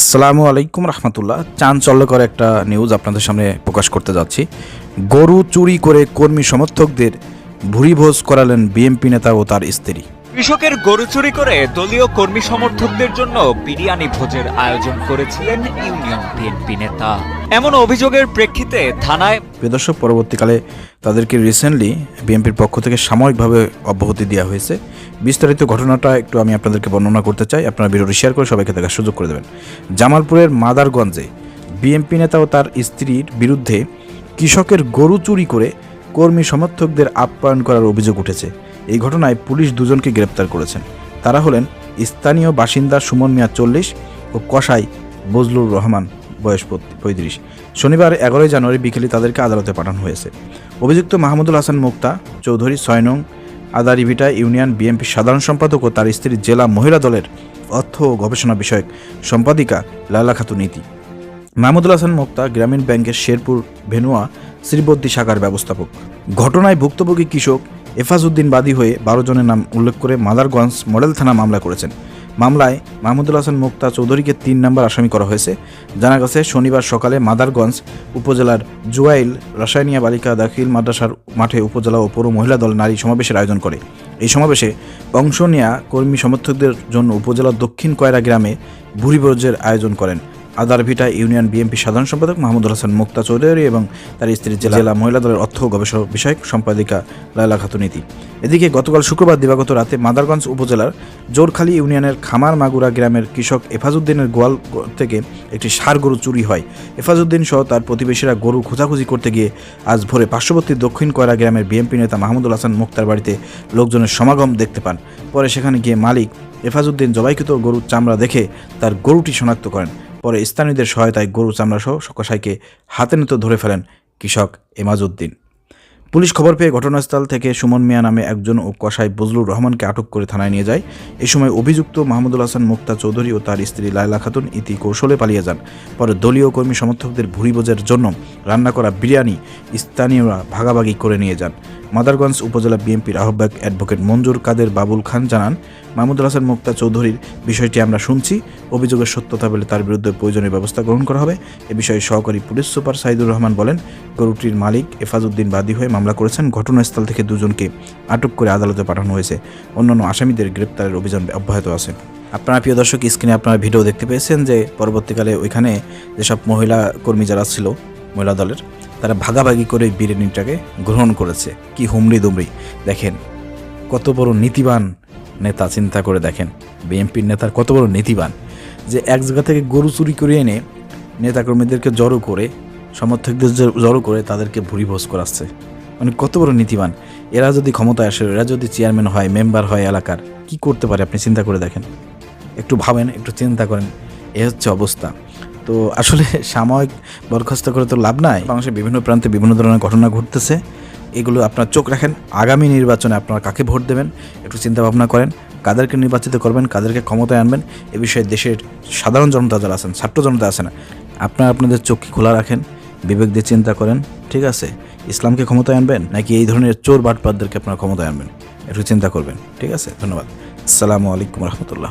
আসসালামু আলাইকুম রহমতুল্লাহ। চাঞ্চল্যকর একটা নিউজ আপনাদের সামনে প্রকাশ করতে যাচ্ছি। গরু চুরি করে কর্মী সমর্থকদের ভুরিভোজ করালেন বিএমপি নেতা ও তার স্ত্রী। কৃষকের গরু চুরি করে দলীয় কর্মী সমর্থকদের জন্য বিরিয়ানি ভোজের আয়োজন করেছিলেন ইউনিয়ন বিএনপি নেতা। এমন অভিযোগের প্রেক্ষিতে থানায় দর্শক, পরবর্তীকালে তাদেরকে রিসেন্টলি বিএনপির পক্ষ থেকে সাময়িকভাবে অব্যাহতি দেওয়া হয়েছে। বিস্তারিত ঘটনাটা একটু আমি আপনাদেরকে বর্ণনা করতে চাই। আপনারা ভিডিওটি শেয়ার করে সবাইকে দেখার সুযোগ করে দেবেন। জামালপুরের মাদারগঞ্জে বিএনপি নেতা ও তার স্ত্রীর বিরুদ্ধে কৃষকের গরু চুরি করে কর্মী সমর্থকদের আপ্যায়ন করার অভিযোগ উঠেছে। এই ঘটনায় পুলিশ দুজনকে গ্রেপ্তার করেছেন তারা হলেন স্থানীয় বাসিন্দা সুমন মিয়া চল্লিশ ও কসাই বজলুর রহমান, বয়স পঁয়ত্রিশ। শনিবার এগারোই জানুয়ারি বিকেলে তাদেরকে আদালতে পাঠানো হয়েছে। অভিযুক্ত মাহমুদুল হাসান মুক্তা, চৌধুরী ছয় নং আদারিভিটা ইউনিয়ন বিএনপি সাধারণ সম্পাদক ও তার স্ত্রী জেলা মহিলা দলের অর্থ ও গবেষণা বিষয়ক সম্পাদিকা লালা খাতুন নীতি মাহমুদুল হাসান মুক্তা গ্রামীণ ব্যাংকের শেরপুর, ভেনুয়া, শ্রীবদ্দী শাখার ব্যবস্থাপক। ঘটনায় ভুক্তভোগী কৃষক এফাজউদ্দিন বাদী হয়ে বারো জনের নাম উল্লেখ করে মাদারগঞ্জ মডেল থানা মামলা করেছেন। মামলায় মাহমুদুল হাসান মুক্তা চৌধুরীকে তিন নম্বর আসামি করা হয়েছে। জানা গেছে, শনিবার সকালে মাদারগঞ্জ উপজেলার জুয়াইল রাসায়নিয়া বালিকা দাখিল মাদ্রাসার মাঠে উপজেলা ও পৌর মহিলা দল নারী সমাবেশের আয়োজন করে। এই সমাবেশে অংশ নেয়া কর্মী সমর্থকদের জন্য উপজেলার দক্ষিণ কয়রা গ্রামে ভুরিভোজের আয়োজন করেন। আদারভিটা ইউনিয়ন বিএনপি সাধারণ সম্পাদক মাহমুদুল হাসান মুক্তা চৌধুরী এবং তার স্ত্রী জেলা মহিলা দলের অর্থ গবেষক বিষয়ক সম্পাদিকা লায়লা খাতুনীতি। এদিকে গতকাল শুক্রবার দিবাগত রাতে মাদারগঞ্জ উপজেলার জোরখালী ইউনিয়নের খামার মাগুরা গ্রামের কৃষক এফাজউদ্দিনের গোয়াল থেকে একটি সার গরু চুরি হয়। এফাজউদ্দিন সহ তার প্রতিবেশীরা গরু খোঁজাখুঁজি করতে গিয়ে আজ ভোরে পার্শ্ববর্তী দক্ষিণ কয়রা গ্রামের বিএনপি নেতা মাহমুদুল হাসান মুক্তার বাড়িতে লোকজনের সমাগম দেখতে পান। পরে সেখানে গিয়ে মালিক এফাজউদ্দিন জবাইকৃত গরুর চামড়া দেখে তার গরুটি শনাক্ত করেন। পরে স্থানীয়দের সহায়তায় গরু চামড়া সহ কসাইকে হাতে নিতে ধরে ফেলেন কৃষক এমাজউদ্দিন। পুলিশ খবর পেয়ে ঘটনাস্থল থেকে সুমন মিয়া নামে একজন ও কসাই বজলুর রহমানকে আটক করে থানায় নিয়ে যায়। এ সময় অভিযুক্ত মাহমুদুল হাসান মুক্তা চৌধুরী ও তার স্ত্রী লায়লা খাতুন ইতি কৌশলে পালিয়ে যান। পরে দলীয় কর্মী সমর্থকদের ভুরিভোজের জন্য রান্না করা বিরিয়ানি স্থানীয়রা ভাগাভাগি করে নিয়ে যান। মাদারগঞ্জ উপজেলা বিএনপির আহ্বায়ক অ্যাডভোকেট মঞ্জুর কাদের বাবুল খান জানান, মাহমুদুল হাসান মুক্তা চৌধুরীর বিষয়টি আমরা শুনছি। অভিযোগের সত্যতা পেলে তার বিরুদ্ধে প্রয়োজনীয় ব্যবস্থা গ্রহণ করা হবে। এ বিষয়ে সহকারী পুলিশ সুপার সাইদুর রহমান বলেন, গরুটির মালিক এফাজউদ্দিন বাদী হয়ে মামলা করেছেন। ঘটনাস্থল থেকে দুজনকে আটক করে আদালতে পাঠানো হয়েছে। অন্যান্য আসামিদের গ্রেপ্তারের অভিযান অব্যাহত আছে। আপনারা প্রিয় দর্শক, স্ক্রিনে আপনারা ভিডিও দেখতে পেয়েছেন যে পরবর্তীকালে ওইখানে যেসব মহিলা কর্মী যারা ছিল, মহিলা দলের তারা ভাগাভাগি করে বিরিয়ানিটাকে গ্রহণ করেছে। কি হুমড়ি দুমড়ি। দেখেন, কত বড় নীতিবান নেতা চিন্তা করে দেখেন। বিএনপির নেতার কত বড় নীতিবান যে এক জায়গা থেকে গরু চুরি করে এনে নেতাকর্মীদেরকে জড়ো করে, সমর্থকদের জড়ো করে তাদেরকে ভুরিভোজ করাচ্ছে। মানে কত বড় নীতিবান। এরা যদি ক্ষমতায় আসে, এরা যদি চেয়ারম্যান হয়, মেম্বার হয় এলাকার, কি করতে পারে আপনি চিন্তা করে দেখেন। একটু ভাবেন, একটু চিন্তা করেন। এ হচ্ছে অবস্থা। তো আসলে সাময়িক বরখাস্ত করে তো লাভ নাই। বাংলাদেশের বিভিন্ন প্রান্তে বিভিন্ন ধরনের ঘটনা ঘটতেছে। এগুলো আপনার চোখ রাখেন। আগামী নির্বাচনে আপনারা কাকে ভোট দেবেন একটু চিন্তা ভাবনা করেন। কাদেরকে নির্বাচিত করবেন, কাদেরকে ক্ষমতায় আনবেন, এ বিষয়ে দেশের সাধারণ জনতা যারা আছেন, ছাত্র জনতা আছে না, আপনারা আপনাদের চোখ খোলা রাখেন, বিবেক দিয়ে চিন্তা করেন, ঠিক আছে? ইসলামকে ক্ষমতায় আনবেন নাকি এই ধরনের চোর বাটপাতদেরকে আপনারা ক্ষমতায় আনবেন? একটু চিন্তা করবেন, ঠিক আছে? ধন্যবাদ। আসসালামু আলাইকুম রহমতুল্লাহ।